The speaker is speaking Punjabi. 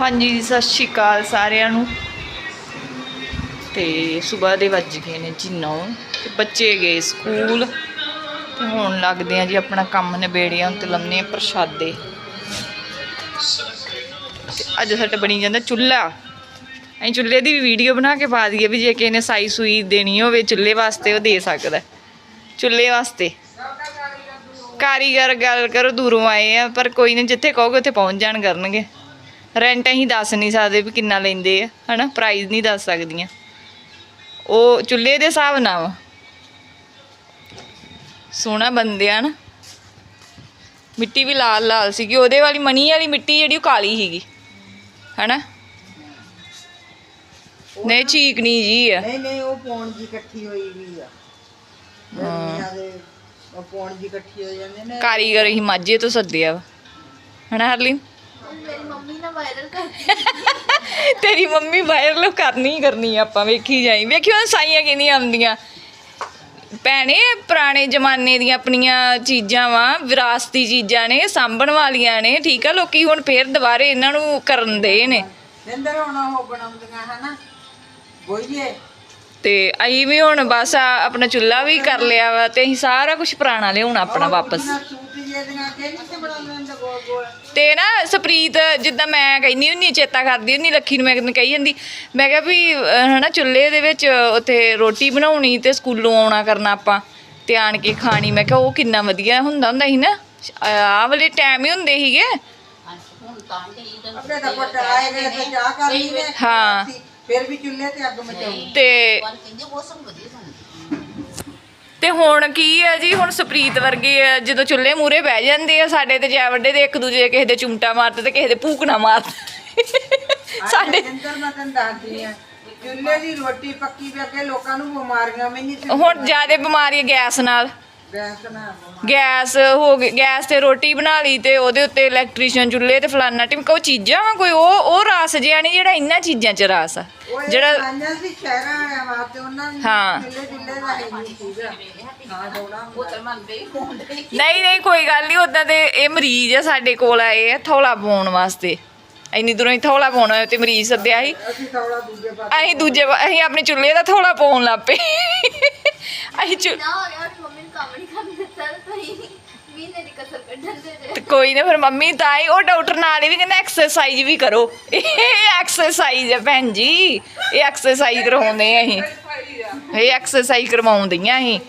ਹਾਂਜੀ, ਸਤਿ ਸ਼੍ਰੀ ਅਕਾਲ ਸਾਰਿਆਂ ਨੂੰ। ਤੇ ਸਵੇਰ ਦੇ ਵੱਜ ਗਏ ਨੇ ਜੀ 9 ਤੇ ਬੱਚੇ ਗਏ ਸਕੂਲ। ਤੇ ਹੁਣ ਲੱਗਦੇ ਆ ਜੀ ਆਪਣਾ ਕੰਮ ਨਿਬੇੜਿਆ ਤੇ ਲੰਨੇ ਪ੍ਰਸ਼ਾਦੇ। ਤੇ ਅੱਜ ਸਾਡੇ ਬਣੀ ਜਾਂਦਾ ਚੁੱਲ੍ਹਾ। ਅਸੀਂ ਚੁੱਲ੍ਹੇ ਦੀ ਵੀ ਵੀਡੀਓ ਬਣਾ ਕੇ ਪਾ ਦਈਏ ਵੀ ਜੇ ਕਿਸੇ ਨੇ ਸਾਈ ਸੂਈ ਦੇਣੀ ਹੋਵੇ, ਚੁੱਲ੍ਹੇ ਵਾਸਤੇ ਉਹ ਦੇ ਸਕਦਾ। ਚੁੱਲ੍ਹੇ ਵਾਸਤੇ। ਕਾਰੀਗਰ ਗੱਲ ਕਰੋ, ਦੂਰੋਂ ਆਏ ਆ, ਪਰ ਕੋਈ ਨਹੀਂ ਜਿੱਥੇ ਕਹੋਗੇ ਉੱਥੇ ਪਹੁੰਚ ਜਾਣ ਕਰਨਗੇ। ਰੈਂਟ ਅਸੀਂ ਦੱਸ ਨਹੀਂ ਸਕਦੇ ਵੀ ਕਿੰਨਾ ਲੈਂਦੇ ਆ ਹਨਾ? ਪ੍ਰਾਈਸ ਨਹੀਂ ਦੱਸ ਸਕਦੀਆਂ। ਉਹ ਚੁੱਲ੍ਹੇ ਦੇ ਹਿਸਾਬ ਨਾਲ ਸੋਹਣਾ ਬੰਦੇ ਆ ਨਾ ਮਿੱਟੀ ਵੀ ਲਾਲ ਲਾਲ ਸੀਗੀ। ਉਹਦੇ ਵਾਲੀ ਮਣੀ ਵਾਲੀ ਮਿੱਟੀ ਜਿਹੜੀ ਉਹ ਕਾਲੀ ਸੀਗੀ ਹਨਾ? ਨਹੀਂ ਚੀਕਣੀ ਜੀ ਆ। ਨਹੀਂ ਨਹੀਂ ਉਹ ਪੌਣ ਜੀ ਇਕੱਠੀ ਹੋਈ ਵੀ ਆ। ਗਰਮੀਆਂ ਦੇ ਉਹ ਪੌਣ ਜੀ ਇਕੱਠੀ ਹੋ ਜਾਂਦੇ ਨੇ। ਕਾਰੀਗਰ ਹੀ ਮਾਝੇ ਤੋਂ ਸੱਦਿਆ ਵਾ। ਹਨਾ ਹਰਲੀਨ? ਤੇਰੀ ਮੰਮੀ ਵਾਇਰਲ ਕਰਨੀ ਕਰਨੀ ਆਪਾਂ ਵੇਖੀ ਜਾਈ। ਵੇਖਿਓ ਸਾਈਆਂ ਕਿੰਨੀਆਂ ਆਉਂਦੀਆਂ। ਭੈਣੇ ਪੁਰਾਣੇ ਜ਼ਮਾਨੇ ਦੀਆਂ ਆਪਣੀਆਂ ਚੀਜ਼ਾਂ ਵਾ ਵਿਰਾਸਤੀ ਚੀਜ਼ਾਂ ਨੇ ਸਾਂਭਣ ਵਾਲੀਆਂ ਨੇ ਠੀਕ ਆ? ਲੋਕੀ ਹੁਣ ਫੇਰ ਦੁਬਾਰੇ ਇਹਨਾਂ ਨੂੰ ਕਰਨ ਦੇ ਨੇ। ਨਿੰਦਰ ਹੁਣ ਉਹ ਬਣਾਉਂਦੀਆਂ ਹਨਾ? ਬੋਈਏ ਤੇ ਅਸੀਂ ਵੀ ਹੁਣ ਬਸ ਆਪਣਾ ਚੁੱਲ੍ਹਾ ਵੀ ਕਰ ਲਿਆ ਵਾ ਤੇ ਅਸੀਂ ਸਾਰਾ ਕੁਝ ਪੁਰਾਣਾ ਲਿਆਉਣਾ ਆਪਣਾ ਵਾਪਸ। ਸੂਟ ਤੇ ਬਣਾਉਂਦੇ ਤੇ ਨਾ ਸਪ੍ਰੀਤ ਜਿੱਦਾਂ ਮੈਂ ਕਹਿੰਦੀ ਹੁੰਨੀ ਚੇਤਾ ਕਰਦੀ ਹੁੰਨੀ ਲੱਖੀ ਨੂੰ ਮੈਂ ਕਹਿੰਦੀ ਕਹੀ ਜਾਂਦੀ। ਮੈਂ ਕਿਹਾ ਵੀ ਅਹ, ਹਨਾ ਚੁੱਲ੍ਹੇ ਦੇ ਵਿੱਚ ਉੱਥੇ ਰੋਟੀ ਬਣਾਉਣੀ ਤੇ ਸਕੂਲੋਂ ਆਉਣਾ ਕਰਨਾ ਆਪਾਂ ਤੇ ਆਣ ਕੇ ਖਾਣੀ। ਮੈਂ ਕਿਹਾ ਉਹ ਕਿੰਨਾ ਵਧੀਆ ਹੁੰਦਾ ਹੁੰਦਾ ਸੀ ਨਾ? ਆਹ ਵਾਲੇ ਟਾਈਮ ਹੀ ਹੁੰਦੇ ਸੀਗੇ। ਅੱਗੇ ਤਾਂ ਪਟ ਆਏ ਗਏ ਤੇ ਚਾਹ ਕਰ ਲਈ ਨੇ ਹਾਂ। ਫਿਰ ਵੀ ਚੁੱਲ੍ਹੇ ਤੇ ਅੱਗ ਮਚਾਉਣੀ। ਤੇ ਤੇ ਹੁਣ ਕੀ ਹੈ ਜੀ? ਹੁਣ ਸਪ੍ਰੀਤ ਵਰਗੇ ਆ, ਜਦੋਂ ਚੁੱਲ੍ਹੇ ਮੂਰੇ ਬਹਿ ਜਾਂਦੇ ਆ ਸਾਡੇ ਤੇ ਜੈ ਵੱਡੇ ਦੇ ਇੱਕ ਦੂਜੇ ਦੇ ਕਿਸੇ ਦੇ ਚੁੰਮਟਾ ਮਾਰਦੇ ਤੇ ਕਿਸੇ ਦੇ ਭੂਕਣਾ ਮਾਰਦੇ। ਸਾਡੇ ਦੱਸਦੀ ਆ ਚੁੱਲ੍ਹੇ ਦੀ ਰੋਟੀ ਪੱਕੀ ਵੀ ਅੱਗੇ ਲੋਕਾਂ ਨੂੰ ਬਿਮਾਰੀਆਂ ਵੀ ਨਹੀਂ ਸੀ ਹੁਣ ਜ਼ਿਆਦਾ ਬਿਮਾਰੀ ਗੈਸ ਨਾਲ। ਗੈਸ ਹੋ ਗਈ ਗੈਸ ਤੇ ਰੋਟੀ ਬਣਾ ਲਈ ਤੇ ਉਹਦੇ ਉੱਤੇ ਇਲੈਕਟ੍ਰੀਸ਼ੀਅਨ ਚੁੱਲ੍ਹੇ ਤੇ ਫਲਾਨਾ ਟਿਮਕਾ ਉਹ ਚੀਜ਼ਾਂ ਵਾ ਕੋਈ? ਉਹ ਉਹ ਰਾਸ ਜਿਹਾ ਨਹੀਂ ਜਿਹੜਾ ਇਹਨਾਂ ਚੀਜ਼ਾਂ 'ਚ ਰਾਸ ਆ। ਜਿਹੜਾ ਜਿਹੜਾ ਖਾਂਦਾ ਸੀ ਸ਼ਹਿਰਾਂ ਵਾਲਿਆਂ ਵਾਸਤੇ ਉਹਨਾਂ ਨੂੰ ਹਾਂ। ਦਾ ਨਹੀਂ ਸੀਗਾ। ਹਾਂ ਥੋੜਾ ਨਹੀਂ ਨਹੀਂ ਕੋਈ ਗੱਲ ਨਹੀਂ ਉਦਾਂ ਤੇ ਇਹ ਮਰੀਜ਼ ਆ ਸਾਡੇ ਕੋਲ ਆਏ ਆ ਥੌਲਾ ਪਾਉਣ ਵਾਸਤੇ। ਇੰਨੀ ਦੂਰੋਂ ਹੀ ਥੌਲਾ ਪਾਉਣਾ ਤੇ ਮਰੀਜ਼ ਸੱਦਿਆ ਸੀ। ਅਸੀਂ ਥੋੜਾ ਦੂਜੇ ਪਾਸੇ ਅਸੀਂ ਦੂਜੇ ਪਾ- ਅਸੀਂ ਆਪਣੇ ਚੁੱਲ੍ਹੇ ਦਾ ਥੌਲਾ ਪਾਉਣ ਲੱਗ ਪਏ। ਆਈ ਨਹੀਂ ਕੋਈ ਨਾ ਫਿਰ ਮੰਮੀ ਤਾਂ ਹੀ ਉਹ ਡਾਕਟਰ ਨਾਲ ਹੀ ਵੀ ਕਹਿੰਦਾ ਐਕਸਰਸਾਈਜ਼ ਵੀ ਕਰੋ। ਇਹ ਐਕਸਰਸਾਈਜ਼ ਹੈ ਭੈਣ ਜੀ। ਇਹ ਐਕਸਰਸਾਈਜ਼ ਕਰਵਾਉਂਦੇ ਆ ਅਸੀਂ। ਇਹ ਐਕਸਰਸਾਈਜ਼ ਕਰਵਾਉਂਦੀਆਂ ਅਸੀਂ।